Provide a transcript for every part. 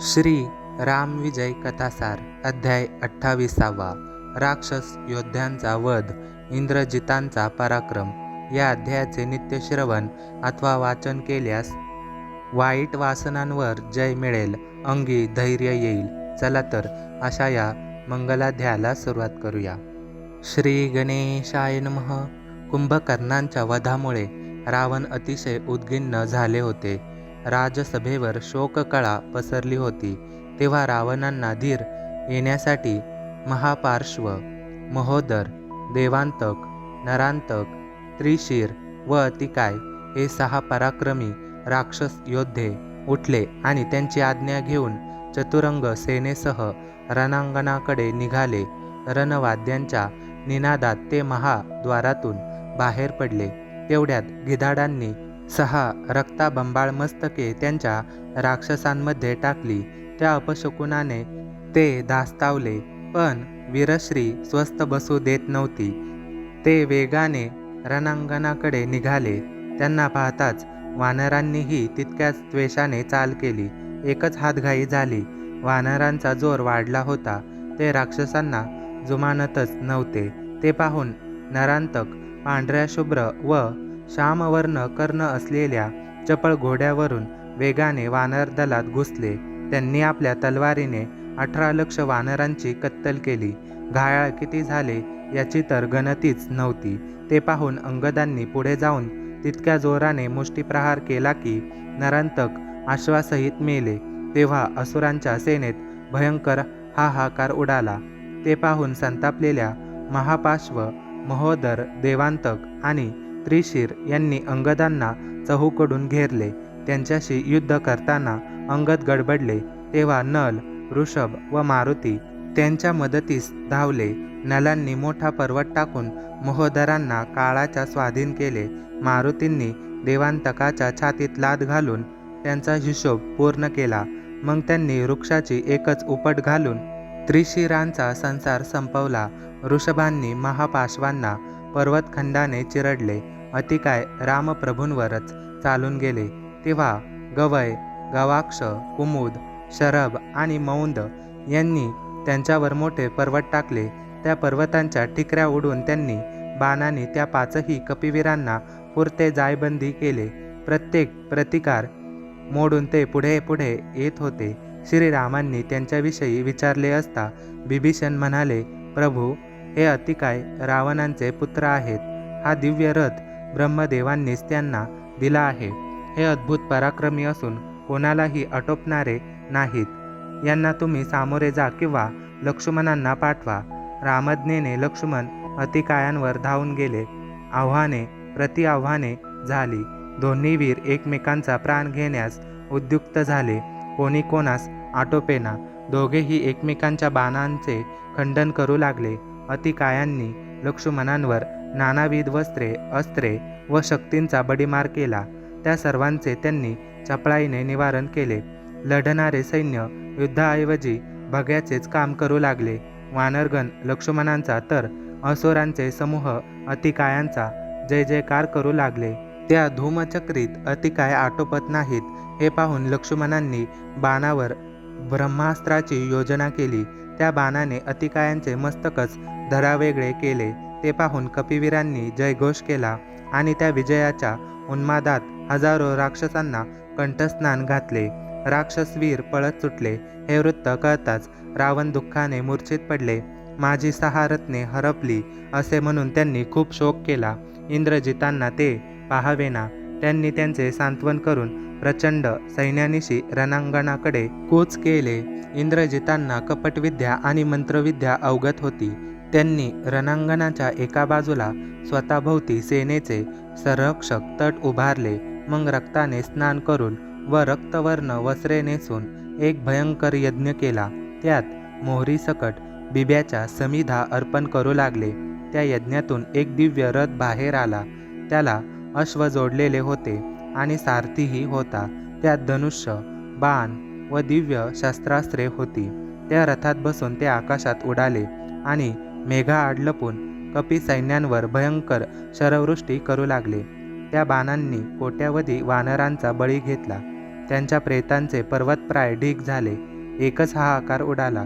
श्री राम विजय कथासार अध्याय अठ्ठावीसावा. राक्षस योद्ध्यांचा वध इंद्रजितांचा पराक्रम. या अध्यायाचे नित्य श्रवण अथवा वाचन केल्यास वाईट वासनांवर जय मिळेल अंगी धैर्य येईल. चला तर अशा या मंगलाध्यायाला सुरुवात करूया. श्री गणेशाय नमः. कुंभकर्णांच्या वधामुळे रावण अतिशय उद्गिन्न झाले होते. राजसभेवर शोककळा पसरली होती तेव्हा रावणांना धीर येण्यासाठी महापार्श्व महोदर देवांतक नरांतक त्रिशीर व अतिकाय हे सहा पराक्रमी राक्षस योद्धे उठले आणि त्यांची आज्ञा घेऊन चतुरंग सेनेसह रणांगणाकडे निघाले. रणवाद्यांच्या निनादात ते महाद्वारातून बाहेर पडले. तेवढ्यात गिधाडांनी सहा रक्ताबंबाळ मस्तके त्यांच्या राक्षसांमध्ये टाकली. त्या अपशकुनाने ते धास्तावले पण वीरश्री स्वस्थ बसू देत नव्हती. ते वेगाने रणांगणाकडे निघाले. त्यांना पाहताच वानरांनीही तितक्याच द्वेषाने चाल केली. एकच हातघाई झाली. वानरांचा जोर वाढला होता. ते राक्षसांना जुमानतच नव्हते. ते पाहून नरांतक पांढऱ्या शुभ्र व श्यामवर्ण कर्ण असलेल्या चपळ घोड्यावरून वेगाने वानर दलात घुसले. त्यांनी आपल्या तलवारीने अठरा लक्ष वानरांची कत्तल केली. घायाळ किती झाले याची तर गणतीच नव्हती. ते पाहून अंगदांनी पुढे जाऊन तितक्या जोराने मुष्टीप्रहार केला की नरांतक आश्वासहित मेले. तेव्हा असुरांच्या सेनेत भयंकर हाहाकार उडाला. ते पाहून संतापलेल्या महापाश्व महोदर देवांतक आणि त्रिशीर यांनी अंगदांना चहूकडून घेरले. त्यांच्याशी युद्ध करताना अंगद गडबडले. तेव्हा नल ऋषभ व मारुती त्यांच्या मदतीस धावले. नलांनी मोठा पर्वत टाकून महोदरांना काळाच्या स्वाधीन केले. मारुतींनी देवांतकाच्या छातीत लाद घालून त्यांचा हिशोब पूर्ण केला. मग त्यांनी वृक्षाची एकच उपट घालून त्रिशिरांचा संसार संपवला. ऋषभांनी महापाशवांना पर्वतखंडाने चिरडले. अतिकाय रामप्रभूंवरच चालून गेले. तेव्हा गवय गवाक्ष कुमुद शरभ आणि मौंद यांनी त्यांच्यावर मोठे पर्वत टाकले. त्या पर्वतांच्या ठिकऱ्या उडून त्यांनी बाणाने त्या पाचही कपिवीरांना पुरते जायबंदी केले. प्रत्येक प्रतिकार मोडून ते पुढे पुढे येत होते. श्रीरामांनी त्यांच्याविषयी विचारले असता बिभीषण म्हणाले प्रभू हे अतिकाय रावणांचे पुत्र आहेत. हा दिव्य रथ ब्रह्मदेवांनीच त्यांना दिला आहे. हे अद्भुत पराक्रमी असून कोणालाही आटोपणारे नाहीत. यांना तुम्ही सामोरे जा किंवा लक्ष्मणांना पाठवा. रामज्ञेने लक्ष्मण अतिकायांवर धावून गेले. आव्हाने प्रति आव्हाने झाली. दोन्ही वीर एकमेकांचा प्राण घेण्यास उद्युक्त झाले. कोणी कोणास आटोपेना. दोघेही एकमेकांच्या बाणांचे खंडन करू लागले. अतिकायांनी लक्ष्मणांवर नानाविध वस्त्रे अस्त्रे व शक्तींचा बडीमार केला. त्या सर्वांचे त्यांनी चपळाईने निवारण केले. लढणारे सैन्य युद्धाऐवजी भग्याचेच काम करू लागले. वानरगण लक्ष्मणांचा तर असुरांचे समूह अतिकायांचा जय जयकार करू लागले. त्या धूमचक्रीत अतिकाय आटोपत नाहीत हे पाहून लक्ष्मणांनी बाणावर ब्रह्मास्त्राची योजना केली. त्या बाणाने अतिकायांचे मस्तकच धरावेगळे केले. ते पाहून कपिवीरांनी जयघोष केला आणि त्या विजयाच्या उन्मादात हजारो राक्षसांना कंठस्नान घातले. राक्षसवीर पळत सुटले. हे वृत्त कळताच रावण दुःखाने मूर्छित पडले. माझी सहा रत्ने हरपली असे म्हणून त्यांनी खूप शोक केला. इंद्रजितांना ते पाहावेना. त्यांनी त्यांचे सांत्वन करून प्रचंड सैन्यानिशी रणांगणाकडे कूच केले. इंद्रजितांना कपटविद्या आणि मंत्रविद्या अवगत होती. त्यांनी रणांगणाच्या एका बाजूला स्वतःभोवती सेनेचे संरक्षक तट उभारले मग रक्ताने स्नान करून व रक्तवर्ण वस्त्रे नेसून एक भयंकर यज्ञ केला. त्यात मोहरीसकट बिब्याच्या समिधा अर्पण करू लागले. त्या यज्ञातून एक दिव्य रथ बाहेर आला. त्याला अश्व जोडलेले होते आणि सारथीही होता. त्यात धनुष्य बाण व दिव्य शस्त्रास्त्रे होती. त्या रथात बसून ते आकाशात उडाले आणि मेघा लपून कपी सैन्यांवर भयंकर शरवृष्टी करू लागले. त्या बाणांनी कोट्यावधी वानरांचा बळी घेतला. त्यांच्या प्रेतांचे पर्वतप्राय ढीग झाले. एकच हा आकार उडाला.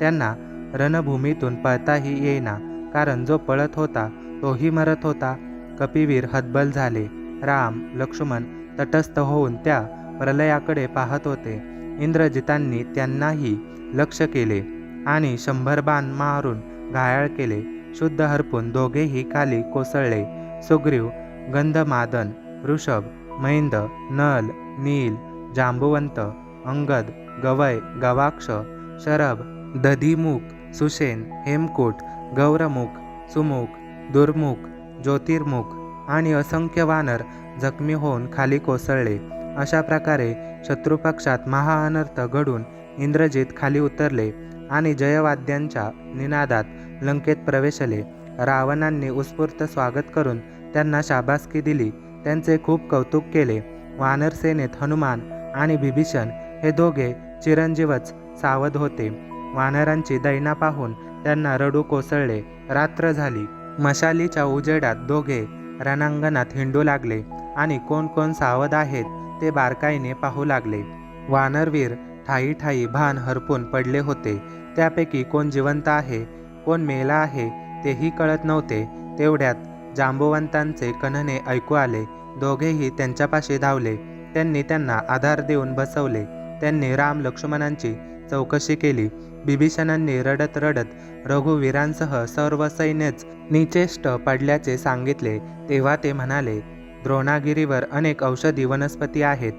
त्यांना रणभूमीतून पळताही येईना कारण जो पळत होता तोही मरत होता. कपिवीर हतबल झाले. राम लक्ष्मण तटस्थ होऊन त्या प्रलयाकडे पाहत होते. इंद्रजितांनी त्यांनाही लक्ष केले आणि शंभर बाण मारून घायाळ केले. शुद्ध हरपून दोघेही खाली कोसळले. सुग्रीव गंधमादन ऋषभ मैंद नल नील जांबुवंत अंगद गवय गवाक्ष शरभ दधीमुख सुशेन हेमकूट गौरमुख सुमुख दुर्मुख ज्योतिर्मुख आणि असंख्य वानर जखमी होऊन खाली कोसळले. अशा प्रकारे शत्रुपक्षात महाअनर्थ घडून इंद्रजित खाली उतरले. आणि जयवाद्यांच्या निनादात लंकेत प्रवेशले. रावणांनी उत्स्फूर्त स्वागत करून त्यांना शाबासकी दिली. त्यांचे खूप कौतुक केले. वानरसेनेत हनुमान आणि बिभीषण हे दोघे चिरंजीवच सावध होते. वानरांची दैना पाहून त्यांना रडू कोसळले. रात्र झाली. मशालीच्या उजेडात दोघे रणांगणात हिंडू लागले आणि कोण कोण सावध आहेत ते बारकाईने पाहू लागले. वानरवीर ठाई ठाई भान हरपून पडले होते. त्यापैकी कोण जिवंत आहे कोण मेला आहे तेही कळत नव्हते. तेवढ्यात जांबुवंतांचे कणने ऐकू आले. दोघेही त्यांच्यापाशी धावले. त्यांनी त्यांना आधार देऊन बसवले. त्यांनी राम लक्ष्मणांची चौकशी केली. बिभीषणांनी रडत रडत रघुवीरांसह सर्व सैन्यच निचेष्ट पडल्याचे सांगितले. तेव्हा ते म्हणाले द्रोणागिरीवर अनेक औषधी वनस्पती आहेत.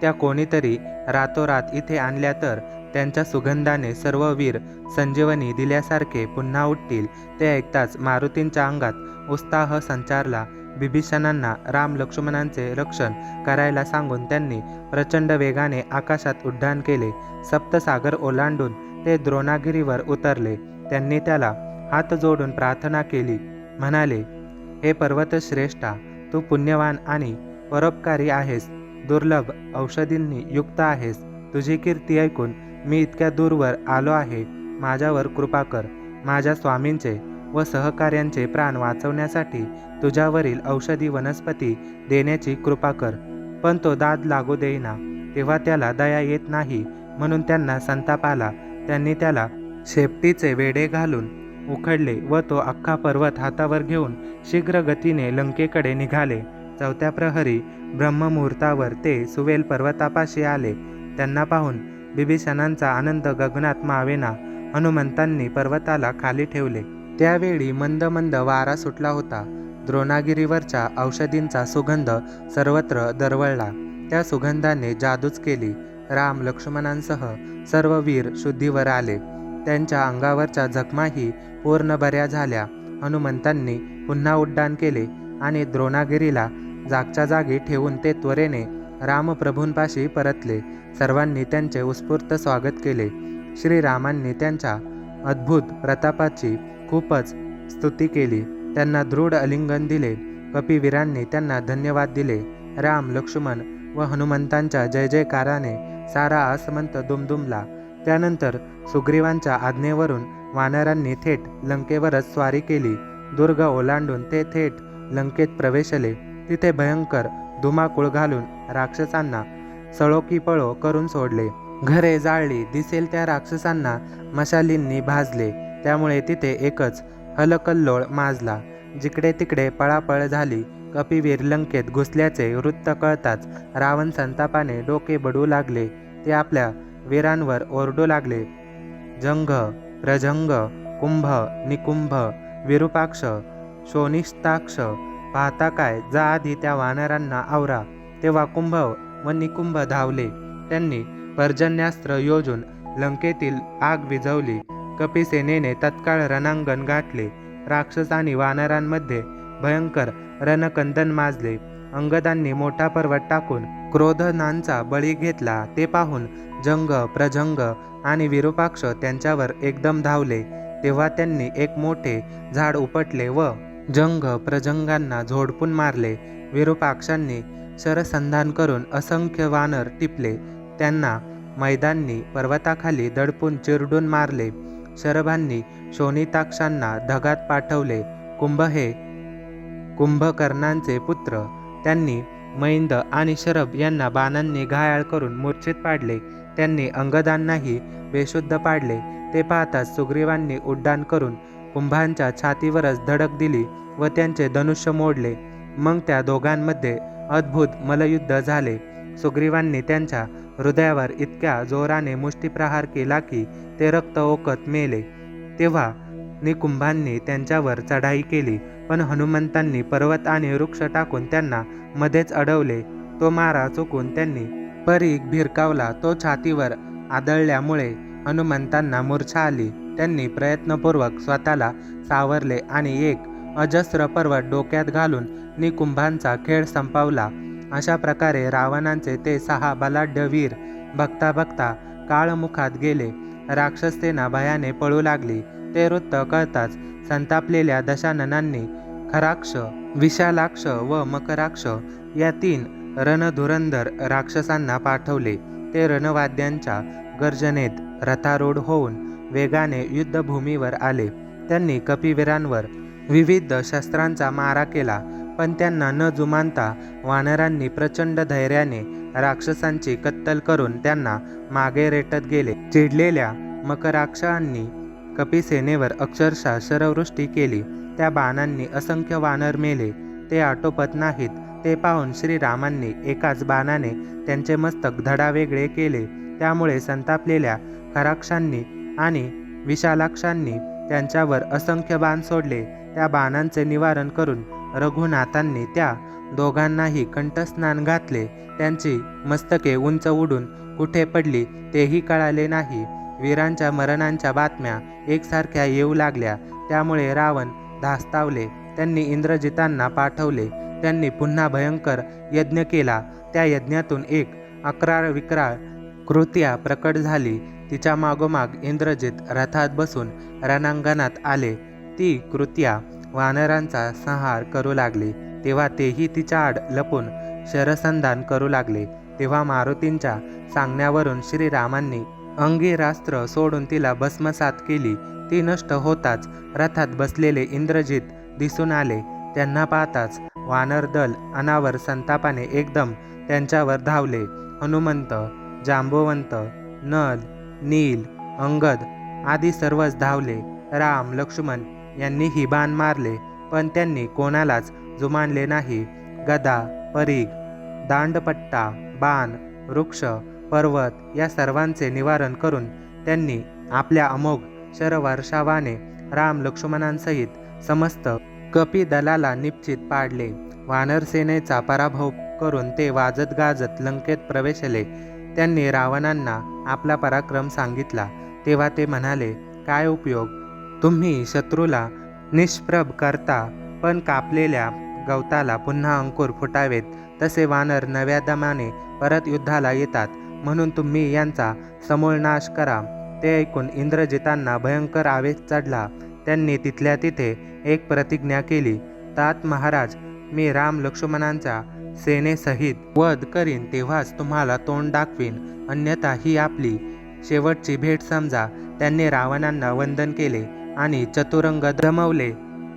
त्या कोणीतरी रातोरात इथे आणल्या तर त्यांच्या सुगंधाने सर्व वीर संजीवनी दिल्यासारखे पुन्हा उठतील. ते ऐकताच मारुतींच्या अंगात उत्साह संचारला. बिभीषणांना राम लक्ष्मणांचे रक्षण करायला सांगून त्यांनी प्रचंड वेगाने आकाशात उड्डाण केले. सप्तसागर ओलांडून ते द्रोणागिरीवर उतरले. त्यांनी त्याला हात जोडून प्रार्थना केली. म्हणाले हे पर्वतश्रेष्ठा तू पुण्यवान आणि परोपकारी आहेस. दुर्लभ औषधींनी युक्त आहेस. तुझी कीर्ती ऐकून मी इतक्या दूरवर आलो आहे. माझ्यावर कृपा कर. माझ्या स्वामींचे व सहकार्यांचे प्राण वाचवण्यासाठी तुझ्यावरील औषधी वनस्पती देण्याची कृपा कर. पण तो दाद लागू देईना. तेव्हा त्याला दया येत नाही. म्हणून त्यांना संताप आला. त्यांनी त्याला शेपटीचे वेडे घालून उखडले व तो अख्खा पर्वत हातावर घेऊन शीघ्र गतीने लंकेकडे निघाले. चौथ्या प्रहरी ब्रह्ममुहूर्तावर ते सुवेल पर्वतापाशी आले. त्यांना पाहून बिभीषणांचा आनंद गगनात मावेना. हनुमंतांनी पर्वताला खाली ठेवले. त्यावेळी मंद मंद वारा सुटला होता. द्रोणागिरीवरच्या औषधींचा सुगंध सर्वत्र दरवळला. त्या सुगंधाने जादूच केली. राम लक्ष्मणांसह सर्व वीर शुद्धीवर आले. त्यांच्या अंगावरच्या जखमाही पूर्ण बऱ्या झाल्या. हनुमंतांनी पुन्हा उड्डाण केले आणि द्रोणागिरीला जागच्या जागी ठेवून ते त्वरेने रामप्रभूंपाशी परतले. सर्वांनी त्यांचे उत्स्फूर्त स्वागत केले. श्रीरामांनी त्यांच्या अद्भुत प्रतापाची खूपच स्तुती केली. त्यांना दृढ अलिंगन दिले. कपिवीरांनी त्यांना धन्यवाद दिले. राम लक्ष्मण व हनुमंतांच्या जय जयकाराने सारा आसमंत दुमदुमला. त्यानंतर सुग्रीवांच्या आज्ञेवरून वानरांनी थेट लंकेवरच स्वारी केली. दुर्ग ओलांडून ते थेट लंकेत प्रवेशले. तिथे भयंकर धुमाकूळ घालून राक्षसांना सळोकी पळो करून सोडले. घरे जाळली दिसेल त्या राक्षसांना मशालींनी भाजले. त्यामुळे तिथे एकच हलकल्लोळ माजला. जिकडे तिकडे पळापळ झाली कपिवीर लंकेत घुसल्याचे वृत्त कळताच रावण संतापाने डोके बडू लागले. ते आपल्या वीरांवर ओरडू लागले. जंघ प्रजंग कुंभ निकुंभ विरूपाक्ष शोनिष्ताक्ष पाहता काय? जा आधी त्या वानरांना आवरा. तेव्हा कुंभ व निकुंभ धावले. त्यांनी पर्जन्यास्त्र योजून लंकेतील आग विझवली. कपिसेनेने तत्काळ रणांगण गाठले. राक्षस आणि वानरांमध्ये भयंकर रणकंदन माजले. अंगदांनी मोठा पर्वत टाकून क्रोधनांचा बळी घेतला. ते पाहून जंग प्रजंग आणि विरूपाक्ष त्यांच्यावर एकदम धावले. तेव्हा त्यांनी एक मोठे झाड उपटले व जंग प्रजंगांना झोडपून मारले. विरूपाक्षांनी शरसंधान करून असंख्य वानर टिपले. त्यांना मैदानी पर्वताखाली दडपून चिरडून मारले. शरभांनी शोनिताक्षांना धगात पाठवले. कुंभ हे कुंभकर्णांचे पुत्र. त्यांनी मैंद आणि शरभ यांना बाणांनी घायाळ करून मूर्छित पाडले. त्यांनी अंगदांनाही बेशुद्ध पाडले. ते पाहताच सुग्रीवांनी उड्डाण करून कुंभांच्या छातीवरच धडक दिली व त्यांचे धनुष्य मोडले. मग त्या दोघांमध्ये अद्भुत मलयुद्ध झाले. सुग्रीवांनी त्यांच्या हृदयावर इतक्या जोराने मुष्टीप्रहार केला की ते रक्त ओकत मेले. तेव्हा निकुंभांनी त्यांच्यावर चढाई केली पण हनुमंतांनी पर्वत आणि वृक्ष टाकून त्यांना मध्येच अडवले. तो मारा चुकून त्यांनी परीख भिरकावला. तो छातीवर आदळल्यामुळे हनुमंतांना मूर्छा आली. त्यांनी प्रयत्नपूर्वक स्वतःला सावरले आणि एक अजस्र पर्वत डोक्यात घालून निकुंभांचा खेळ संपवला. अशा प्रकारे रावणांचे ते सहा बलाढ्य वीर बघता बघता काळमुखात गेले. राक्षससेना भयाने पळू लागली. ते वृत्त कळताच संतापलेल्या दशाननांनी खराक्ष विशालाक्ष व मकराक्ष या तीन रणधुरंधर राक्षसांना पाठवले. ते रणवाद्यांच्या गर्जनेत रथारूढ होऊन वेगाने युद्धभूमीवर आले. त्यांनी कपिवीरांवर विविध शस्त्रांचा मारा केला पण त्यांना न जुमानता वानरांनी प्रचंड धैर्याने राक्षसांची कत्तल करून त्यांना मागे रेटत गेले. चिडलेल्या मकराक्षांनी कपिसेनेवर अक्षरशः शरवृष्टी केली. त्या बाणांनी असंख्य वानर मेले. ते आटोपत नाहीत. ते पाहून श्रीरामांनी एकाच बाणाने त्यांचे मस्तक धडावेगळे केले. त्यामुळे संतापलेल्या खराक्षांनी आणि विशालाक्षांनी त्यांच्यावर असंख्य बाण सोडले. त्या बाणांचे निवारण करून रघुनाथांनी त्या दोघांनाही कंठस्नान घातले. त्यांची मस्तके उंच उडून कुठे पडली तेही कळाले नाही. वीरांच्या मरणांच्या बातम्या एकसारख्या येऊ लागल्या. त्यामुळे रावण धास्तावले. त्यांनी इंद्रजितांना पाठवले. त्यांनी पुन्हा भयंकर यज्ञ केला. त्या यज्ञातून एक अकराळ विक्राळ कृत्या प्रकट झाली. तिच्या मागोमाग इंद्रजित रथात बसून रणांगणात आले. ती कृत्या वानरांचा संहार करू लागली. तेव्हा तेही तिच्या आड लपून शरसंधान करू लागले. तेव्हा मारुतींच्या सांगण्यावरून श्रीरामांनी अंगिरास्त्र सोडून तिला भस्मसात केली. ती नष्ट होताच रथात बसलेले इंद्रजित दिसून आले. त्यांना पाहताच वानर दल अनावर संतापाने एकदम त्यांच्यावर धावले. हनुमंत जांबवंत नल नील अंगद आदी सर्वच धावले. राम लक्ष्मण यांनीही बाण मारले पण त्यांनी कोणालाच जुमानले नाही. गदा परीघ दांडपट्टा बाण वृक्ष पर्वत या सर्वांचे निवारण करून त्यांनी आपल्या अमोघ शरवर्षावाने राम लक्ष्मणांसहित समस्त कपी दलाला निश्चित पाडले. वानरसेनेचा पराभव करून ते वाजत गाजत लंकेत प्रवेशले. त्यांनी रावणांना आपला पराक्रम सांगितला तेव्हा ते म्हणाले काय उपयोग? तुम्ही शत्रूला निष्प्रभ करता पण कापलेल्या गवताला पुन्हा अंकुर फुटावेत तसे वानर नव्या दमाने परत युद्धाला येतात. म्हणून तुम्ही यांचा समूळ नाश करा. ते ऐकून इंद्रजितांना भयंकर आवेश चढला. त्यांनी तिथल्या तिथे एक प्रतिज्ञा केली तात महाराज मी राम लक्ष्मणांच्या सेनेसहित वध करीन तेव्हाच तुम्हाला तोंड दाखवीन. अन्यथा ही आपली शेवटची भेट समजा. त्यांनी रावणांना वंदन केले आणि चतुरंग दमवले.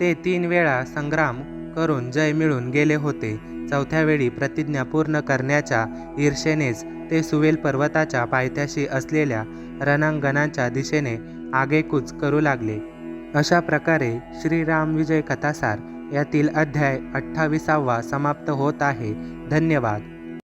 ते तीन वेळा संग्राम करून जय मिळून गेले होते. चौथ्या वेळी प्रतिज्ञा पूर्ण करण्याच्या ईर्षेनेच ते सुवेल पर्वताच्या पायथ्याशी असलेल्या रणांगणाच्या दिशेने आगेकूच करू लागले. अशा प्रकारे श्रीराम विजय कथासार यातील अध्याय अठ्ठावीसावा समाप्त होत आहे. धन्यवाद.